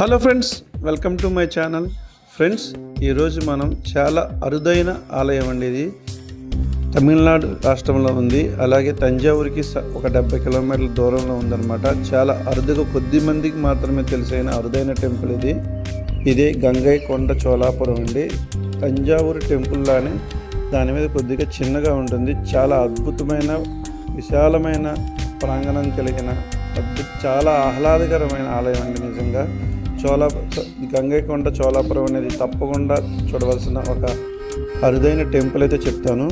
Hello friends welcome to my channel. Friends ఈరోజు మనం చాలా అరుదైన ఆలయం అండి ఇది. తమిళనాడు రాష్ట్రంలో ఉంది. అలాగే తంజావూరుకి స- ఒక డెబ్బై కిలోమీటర్ల దూరంలో ఉందన్నమాట. చాలా అరుదుగా కొద్ది మందికి మాత్రమే తెలిసైన అరుదైన టెంపుల్ ఇది. ఇదే గంగై కొండ చోళాపురం అండి. తంజావూరు టెంపుల్ లానే దాని మీద కొద్దిగా చిన్నగా ఉంటుంది. చాలా అద్భుతమైన విశాలమైన ప్రాంగణం కలిగిన అద్భుత చాలా ఆహ్లాదకరమైన ఆలయం అండి నిజంగా. చోళా గంగైకొండ చోళాపురం అనేది తప్పకుండా చూడవలసిన ఒక అరుదైన టెంపుల్ అయితే చెప్తాను.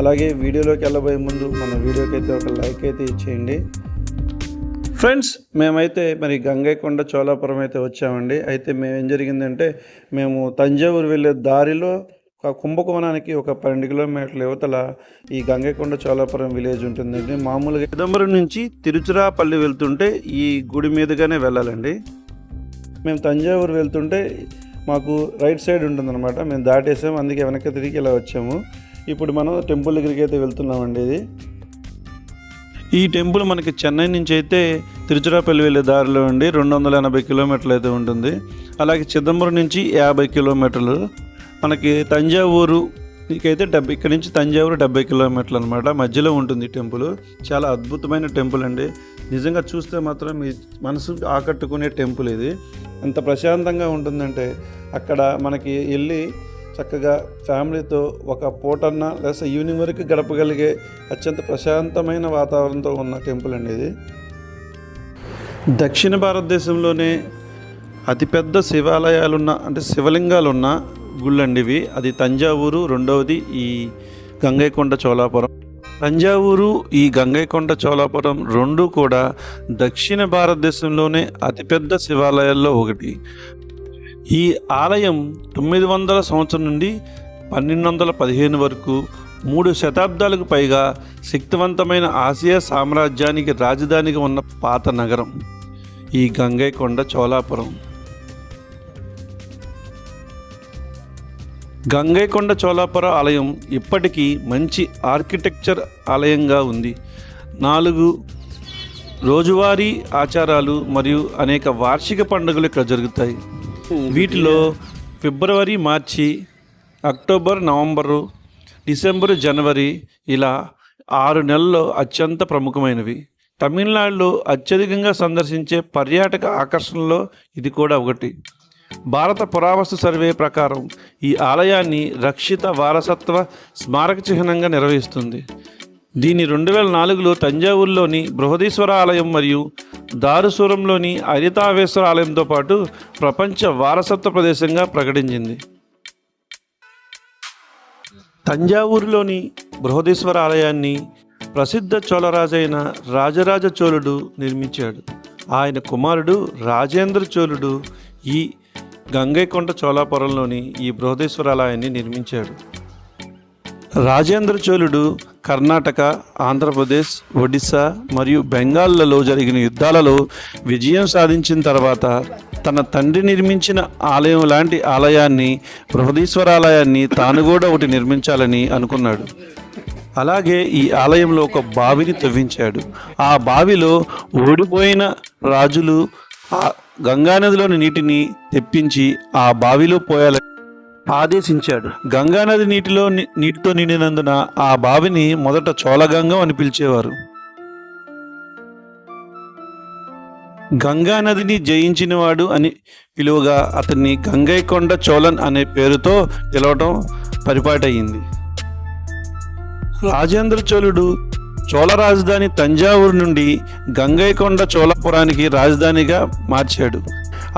అలాగే వీడియోలోకి వెళ్ళబోయే ముందు మన వీడియోకి అయితే ఒక లైక్ అయితే ఇచ్చేయండి. ఫ్రెండ్స్ మేమైతే మరి గంగైకొండ చోళాపురం అయితే వచ్చామండి. అయితే మేము ఏం జరిగిందంటే మేము తంజావూరు వెళ్ళే దారిలో ఒక కుంభకోణానికి ఒక పన్నెండు కిలోమీటర్ల యువతల ఈ గంగైకొండ చోళాపురం విలేజ్ ఉంటుందండి. మామూలుగా చిదంబరం నుంచి తిరుచిరాపల్లి వెళ్తుంటే ఈ గుడి మీదుగానే వెళ్ళాలండి. మేము తంజావూరు వెళ్తుంటే మాకు రైట్ సైడ్ ఉంటుందన్నమాట. మేము దాటేసాము అందుకే వెనక్కి తిరిగి ఇలా వచ్చాము. ఇప్పుడు మనం టెంపుల్ దగ్గరికి అయితే వెళ్తున్నామండి ఇది. ఈ టెంపుల్ మనకి చెన్నై నుంచి అయితే తిరుచిరాపల్లి వెళ్ళే దారిలో ఉండి రెండు వందల ఎనభై కిలోమీటర్లు అయితే ఉంటుంది. అలాగే చిదంబరం నుంచి యాభై కిలోమీటర్లు. మనకి తంజావూరు అయితే డెబ్బై ఇక్కడ నుంచి తంజావూరు డెబ్బై కిలోమీటర్లు అనమాట మధ్యలో ఉంటుంది టెంపుల్. చాలా అద్భుతమైన టెంపుల్ అండి. నిజంగా చూస్తే మాత్రం మీ మనసు ఆకట్టుకునే టెంపుల్ ఇది. ఎంత ప్రశాంతంగా ఉంటుందంటే అక్కడ మనకి వెళ్ళి చక్కగా ఫ్యామిలీతో ఒక పూటన్న లేదా ఈవినింగ్ వరకు గడపగలిగే అత్యంత ప్రశాంతమైన వాతావరణంతో ఉన్న టెంపుల్ అండి ఇది. దక్షిణ భారతదేశంలోనే అతిపెద్ద శివాలయాలున్న అంటే శివలింగాలున్న గుళ్ళండి ఇవి. అది తంజావూరు రెండవది ఈ గంగైకొండ చోళాపురం. తంజావూరు ఈ గంగైకొండ చోళాపురం రెండు కూడా దక్షిణ భారతదేశంలోనే అతిపెద్ద శివాలయాల్లో ఒకటి. ఈ ఆలయం తొమ్మిది వందల సంవత్సరం నుండి పన్నెండు వందల పదిహేను వరకు మూడు శతాబ్దాలకు పైగా శక్తివంతమైన ఆసియా సామ్రాజ్యానికి రాజధానిగా ఉన్న పాత నగరం ఈ గంగైకొండ చోళాపురం. గంగైకొండ చోళాపుర ఆలయం ఇప్పటికీ మంచి ఆర్కిటెక్చర్ ఆలయంగా ఉంది. నాలుగు రోజువారీ ఆచారాలు మరియు అనేక వార్షిక పండుగలు ఇక్కడ జరుగుతాయి. వీటిలో ఫిబ్రవరి మార్చి అక్టోబర్ నవంబరు డిసెంబరు జనవరి ఇలా ఆరు నెలల్లో అత్యంత ప్రముఖమైనవి. తమిళనాడులో అత్యధికంగా సందర్శించే పర్యాటక ఆకర్షణలో ఇది కూడా ఒకటి. భారత పురావస్తు సర్వే ప్రకారం ఈ ఆలయాన్ని రక్షిత వారసత్వ స్మారక చిహ్నంగా నిర్వహిస్తుంది. దీని రెండు వేల నాలుగులో తంజావూరులోని బృహదీశ్వర ఆలయం మరియు దారుసూరంలోని హరితావేశ్వర ఆలయంతో పాటు ప్రపంచ వారసత్వ ప్రదేశంగా ప్రకటించింది. తంజావూరులోని బృహదీశ్వర ఆలయాన్ని ప్రసిద్ధ చోళరాజైన రాజరాజ చోళుడు నిర్మించాడు. ఆయన కుమారుడు రాజేంద్ర చోళుడు ఈ గంగైకొండ చోళాపురంలోని ఈ బృహదీశ్వర ఆలయాన్ని నిర్మించాడు. రాజేంద్ర చోళుడు కర్ణాటక ఆంధ్రప్రదేశ్ ఒడిశా మరియు బెంగాల్లో జరిగిన యుద్ధాలలో విజయం సాధించిన తర్వాత తన తండ్రి నిర్మించిన ఆలయం లాంటి ఆలయాన్ని బృహదీశ్వర ఆలయాన్ని తాను కూడా ఒకటి నిర్మించాలని అనుకున్నాడు. అలాగే ఈ ఆలయంలో ఒక బావిని తవ్వించాడు. ఆ బావిలో ఓడిపోయిన రాజులు ఆ గంగానదిలోని నీటిని తెప్పించి ఆ బావిలో పోయాలని ఆదేశించాడు. గంగానది నీటిలో నీటితో నిండినందున ఆ బావిని మొదట చోళగంగం అని పిలిచేవారు. గంగానదిని జయించినవాడు అని పిలువగా అతన్ని గంగైకొండ చోళన్ అనే పేరుతో పిలవటం పరిపాటయింది రాజేంద్ర చోళుడు చోళ రాజధాని తంజావూరు నుండి గంగైకొండ చోళపురానికి రాజధానిగా మార్చాడు.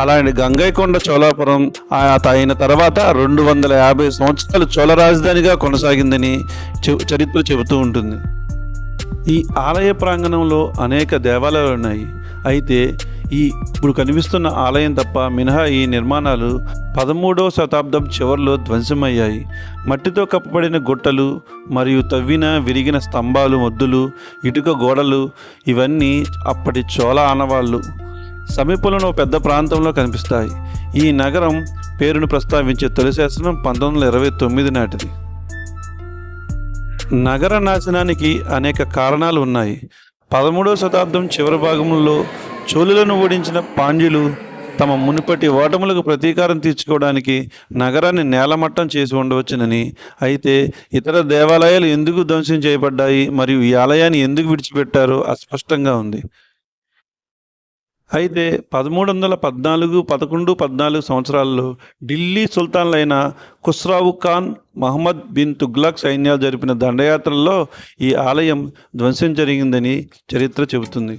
అలాంటి గంగైకొండ చోళాపురం ఆ అయిన తర్వాత రెండు వందల యాభై సంవత్సరాలు చోళ రాజధానిగా కొనసాగిందని చరిత్ర చెబుతూ ఉంటుంది. ఈ ఆలయ ప్రాంగణంలో అనేక దేవాలయాలు ఉన్నాయి అయితే ఈ ఇప్పుడు కనిపిస్తున్న ఆలయం తప్ప మినహా ఈ నిర్మాణాలు పదమూడవ శతాబ్దం చివరిలో ధ్వంసమయ్యాయి. మట్టితో కప్పబడిన గుట్టలు మరియు తవ్విన విరిగిన స్తంభాలు మొద్దులు ఇటుక గోడలు ఇవన్నీ అప్పటి చోళ ఆనవాళ్ళు సమీపంలో పెద్ద ప్రాంతంలో కనిపిస్తాయి. ఈ నగరం పేరును ప్రస్తావించే తొలి శాసనం పంతొమ్మిది వందల ఇరవై తొమ్మిది నాటిది. నగర నాశనానికి అనేక కారణాలు ఉన్నాయి. పదమూడవ శతాబ్దం చివరి భాగంలో చోళులను ఓడించిన పాండ్యులు తమ మునుపటి ఓటములకు ప్రతీకారం తీర్చుకోవడానికి నగరాన్ని నేలమట్టం చేసి ఉండవచ్చునని. అయితే ఇతర దేవాలయాలు ఎందుకు ధ్వంసం చేయబడ్డాయి మరియు ఈ ఆలయాన్ని ఎందుకు విడిచిపెట్టారో అస్పష్టంగా ఉంది. అయితే పదమూడు వందల పద్నాలుగు పదకొండు పద్నాలుగు సంవత్సరాల్లో ఢిల్లీ సుల్తాన్లైన ఖుస్రావు ఖాన్ మహమ్మద్ బిన్ తుగ్లక్ సైన్యాలు జరిపిన దండయాత్రల్లో ఈ ఆలయం ధ్వంసం జరిగిందని చరిత్ర చెబుతుంది.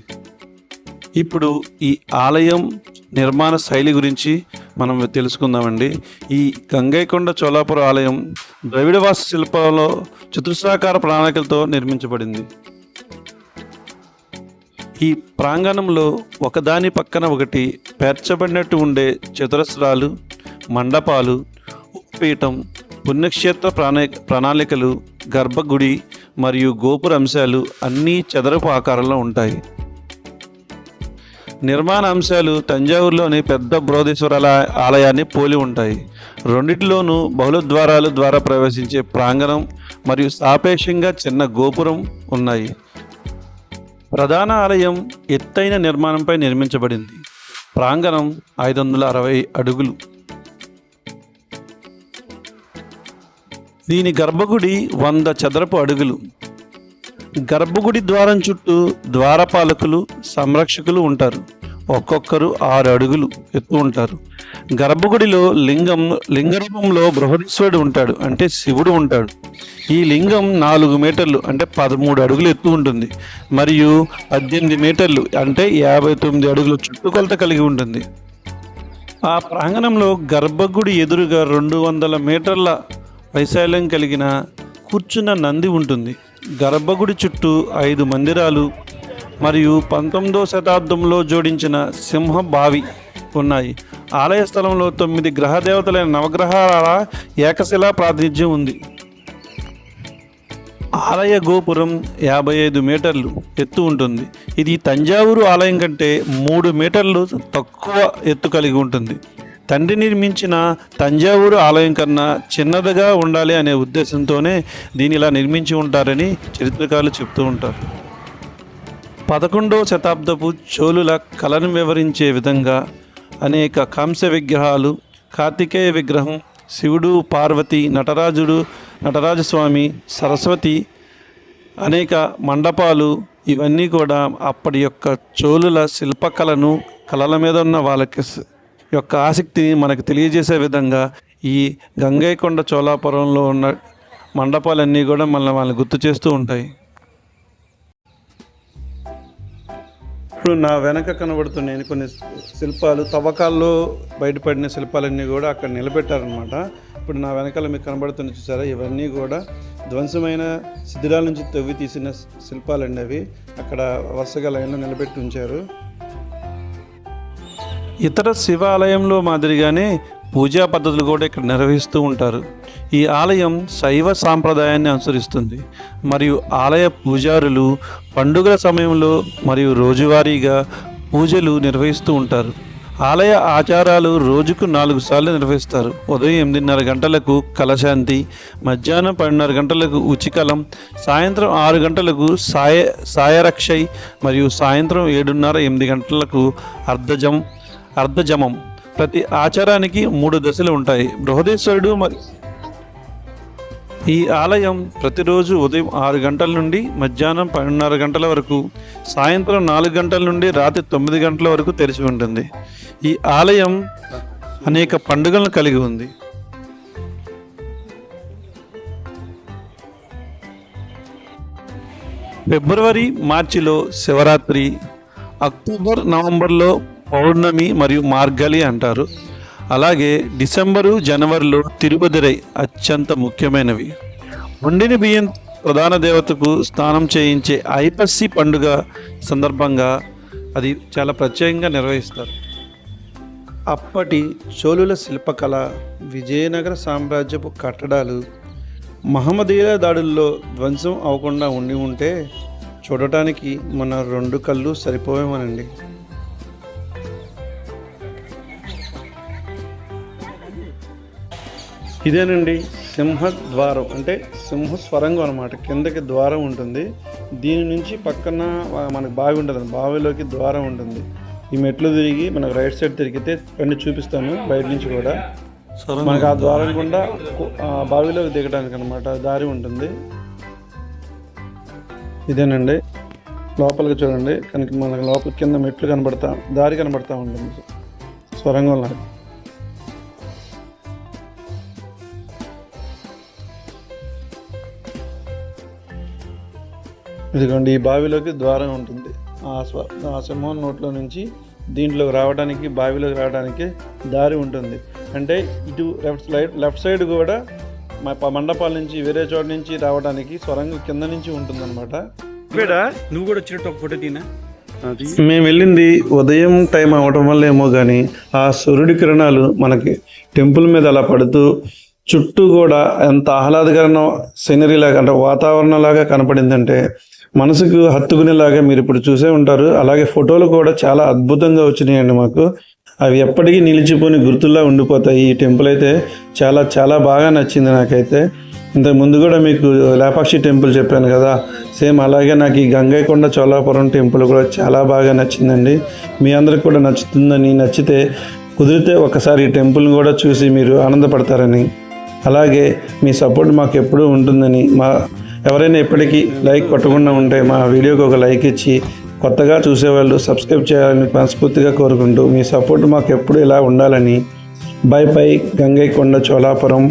ఇప్పుడు ఈ ఆలయం నిర్మాణ శైలి గురించి మనం తెలుసుకుందామండి. ఈ గంగైకొండ చోళాపురం ఆలయం ద్రవిడవాస శిల్పంలో చతుస్రాకార ప్రణాళికలతో నిర్మించబడింది. ఈ ప్రాంగణంలో ఒకదాని పక్కన ఒకటి పేర్చబడినట్టు ఉండే చతురస్రాలు మండపాలు పీఠం పుణ్యక్షేత్ర ప్రాణ ప్రణాళికలు గర్భగుడి మరియు గోపుర అంశాలు అన్నీ చదరపు ఆకారంలో ఉంటాయి. నిర్మాణ అంశాలు తంజావూరులోని పెద్ద బృహదీశ్వర ఆలయాన్ని పోలి ఉంటాయి. రెండిటిలోనూ బహుళ ద్వారాలు ద్వారా ప్రవేశించే ప్రాంగణం మరియు సాపేక్షంగా చిన్న గోపురం ఉన్నాయి. ప్రధాన ఆలయం ఎత్తైన నిర్మాణంపై నిర్మించబడింది. ప్రాంగణం ఐదు వందల అరవై అడుగులు. దీని గర్భగుడి వంద చదరపు అడుగులు. గర్భగుడి ద్వారం చుట్టూ ద్వారపాలకులు సంరక్షకులు ఉంటారు. ఒక్కొక్కరు ఆరు అడుగులు ఎత్తు ఉంటారు. గర్భగుడిలో లింగం లింగరూపంలో బృహదీశ్వరుడు ఉంటాడు అంటే శివుడు ఉంటాడు. ఈ లింగం నాలుగు మీటర్లు అంటే పదమూడు అడుగులు ఎత్తు ఉంటుంది. మరియు పద్దెనిమిది మీటర్లు అంటే యాభై తొమ్మిది అడుగుల చుట్టుకొలత కలిగి ఉంటుంది. ఆ ప్రాంగణంలో గర్భగుడి ఎదురుగా రెండు వందల మీటర్ల వైశాల్యం కలిగిన కూర్చున్న నంది ఉంటుంది. గర్భగుడి చుట్టూ ఐదు మందిరాలు మరియు పంతొమ్మిదో శతాబ్దంలో జోడించిన సింహ బావి ఉన్నాయి. ఆలయ స్థలంలో తొమ్మిది గ్రహ దేవతలైన నవగ్రహాల ఏకశిలా ప్రాతినిధ్యం ఉంది. ఆలయ గోపురం యాభై ఐదు మీటర్లు ఎత్తు ఉంటుంది. ఇది తంజావూరు ఆలయం కంటే మూడు మీటర్లు తక్కువ ఎత్తు కలిగి ఉంటుంది. తండ్రి నిర్మించిన తంజావూరు ఆలయం కన్నా చిన్నదిగా ఉండాలి అనే ఉద్దేశంతోనే దీని ఇలా నిర్మించి ఉంటారని చరిత్రకారులు చెప్తూ ఉంటారు. పదకొండవ శతాబ్దపు చోళుల కళను వివరించే విధంగా అనేక కాంస్య విగ్రహాలు కార్తికేయ విగ్రహం శివుడు పార్వతి నటరాజుడు నటరాజస్వామి సరస్వతి అనేక మండపాలు ఇవన్నీ కూడా అప్పటి యొక్క చోళుల శిల్పకళను కళల మీద ఉన్న వాళ్ళకి యొక్క ఆసక్తిని మనకు తెలియజేసే విధంగా ఈ గంగైకొండ చోళాపురంలో ఉన్న మండపాలన్నీ కూడా మనల్ని వాళ్ళని గుర్తు చేస్తూ ఉంటాయి. ఇప్పుడు నా వెనక కనబడుతున్నాయి కొన్ని శిల్పాలు తవ్వకాల్లో బయటపడిన శిల్పాలన్నీ కూడా అక్కడ నిలబెట్టారనమాట ఇప్పుడు నా వెనకాల మీకు కనబడుతున్న చూసారా ఇవన్నీ కూడా ధ్వంసమైన శిథిలాల నుంచి తవ్వి తీసిన శిల్పాలండి అవి. అక్కడ వరుసగా లైన్లో నిలబెట్టి ఉంచారు. ఇతర శివాలయంలో మాదిరిగానే పూజా పద్ధతులు కూడా ఇక్కడ నిర్వహిస్తూ ఉంటారు. ఈ ఆలయం శైవ సాంప్రదాయాన్ని అనుసరిస్తుంది. మరియు ఆలయ పూజారులు పండుగల సమయంలో మరియు రోజువారీగా పూజలు నిర్వహిస్తూ ఉంటారు. ఆలయ ఆచారాలు రోజుకు నాలుగు సార్లు నిర్వహిస్తారు. ఉదయం ఎనిమిదిన్నర గంటలకు కలశాంతి మధ్యాహ్నం పన్నెండున్నర గంటలకు ఉచికలం సాయంత్రం ఆరు గంటలకు సాయ సాయరక్షై మరియు సాయంత్రం ఏడున్నర ఎనిమిది గంటలకు అర్ధజం అర్ధజమం. ప్రతి ఆచారానికి మూడు దశలు ఉంటాయి. బృహదేశ్వరుడు మరి ఈ ఆలయం ప్రతిరోజు ఉదయం ఆరు గంటల నుండి మధ్యాహ్నం పన్నెండున్నర గంటల వరకు సాయంత్రం నాలుగు గంటల నుండి రాత్రి తొమ్మిది గంటల వరకు తెరిచి ఉంటుంది. ఈ ఆలయం అనేక పండుగలను కలిగి ఉంది. ఫిబ్రవరి మార్చిలో శివరాత్రి అక్టోబర్ నవంబర్లో పౌర్ణమి మరియు మార్గలి అంటారు. అలాగే డిసెంబరు జనవరిలో తిరుపతిరై అత్యంత ముఖ్యమైనవి. వండిన బియ్యం ప్రధాన దేవతకు స్నానం చేయించే ఐపస్సి పండుగ సందర్భంగా అది చాలా ప్రత్యేకంగా నిర్వహిస్తారు. అప్పటి చోళుల శిల్పకళ విజయనగర సామ్రాజ్యపు కట్టడాలు మహమ్మదీయుల దాడుల్లో ధ్వంసం అవ్వకుండా ఉండి ఉంటే చూడటానికి మన రెండు కళ్ళు సరిపోయేమోనండి. ఇదేనండి సింహ ద్వారం అంటే సింహ స్వరంగం అనమాట కిందకి ద్వారం ఉంటుంది. దీని నుంచి పక్కన మనకు బావి ఉంటుంది. బావిలోకి ద్వారం ఉంటుంది. ఈ మెట్లు తిరిగి మనకు రైట్ సైడ్ తిరిగితే అన్ని చూపిస్తాను బయట నుంచి కూడా. మనకు ఆ ద్వారం గుండా బావిలోకి దిగడానికి అనమాట దారి ఉంటుంది. ఇదేనండి. లోపలికి చూడండి. కనుక మనకు లోపల కింద మెట్లు కనబడతా దారి కనబడతా ఉంటుంది. స్వరంగం లాగా ఇదిగోండి ఈ బావిలోకి ద్వారం ఉంటుంది. ఆ స్వ ఆ సింహం నోట్లో నుంచి దీంట్లోకి రావడానికి బావిలోకి రావడానికి దారి ఉంటుంది. అంటే ఇటు లెఫ్ట్ సైడ్ లెఫ్ట్ సైడ్ కూడా మా మండపాల నుంచి వేరే చోట నుంచి రావడానికి సొరంగం కింద నుంచి ఉంటుందన్నమాట. నువ్వు కూడా వచ్చినట్టు ఒక ఫోటో తీనా? మేము వెళ్ళింది ఉదయం టైం అవడం వల్ల ఏమో కానీ ఆ సూర్యుడి కిరణాలు మనకి టెంపుల్ మీద అలా పడుతూ చుట్టూ కూడా ఎంత ఆహ్లాదకరణ సీనరీ లాగా అంటే వాతావరణం లాగా కనపడిందంటే మనసుకు హత్తుకునేలాగా మీరు ఇప్పుడు చూసే ఉంటారు. అలాగే ఫోటోలు కూడా చాలా అద్భుతంగా వచ్చినాయండి మాకు. అవి ఎప్పటికీ నిలిచిపోని గుర్తుల్లా ఉండిపోతాయి. ఈ టెంపుల్ అయితే చాలా చాలా బాగా నచ్చింది నాకైతే. ఇంతకు ముందు కూడా మీకు లేపాక్షి టెంపుల్ చెప్పాను కదా. సేమ్ అలాగే నాకు ఈ గంగైకొండ చోళాపురం టెంపుల్ కూడా చాలా బాగా నచ్చిందండి. మీ అందరికి కూడా నచ్చుతుందని నచ్చితే కుదిరితే ఒకసారి ఈ టెంపుల్ని కూడా చూసి మీరు ఆనందపడతారని. అలాగే మీ సపోర్ట్ మాకు ఎప్పుడూ ఉంటుందని మా ఎవరైనా ఎప్పటికీ లైక్ కొట్టకుండా ఉంటే మా వీడియోకి ఒక లైక్ ఇచ్చి కొత్తగా చూసేవాళ్ళు సబ్స్క్రైబ్ చేయాలని మనస్ఫూర్తిగా కోరుకుంటూ మీ సపోర్ట్ మాకు ఎప్పుడు ఇలా ఉండాలని బై బై గంగైకొండ చోళాపురం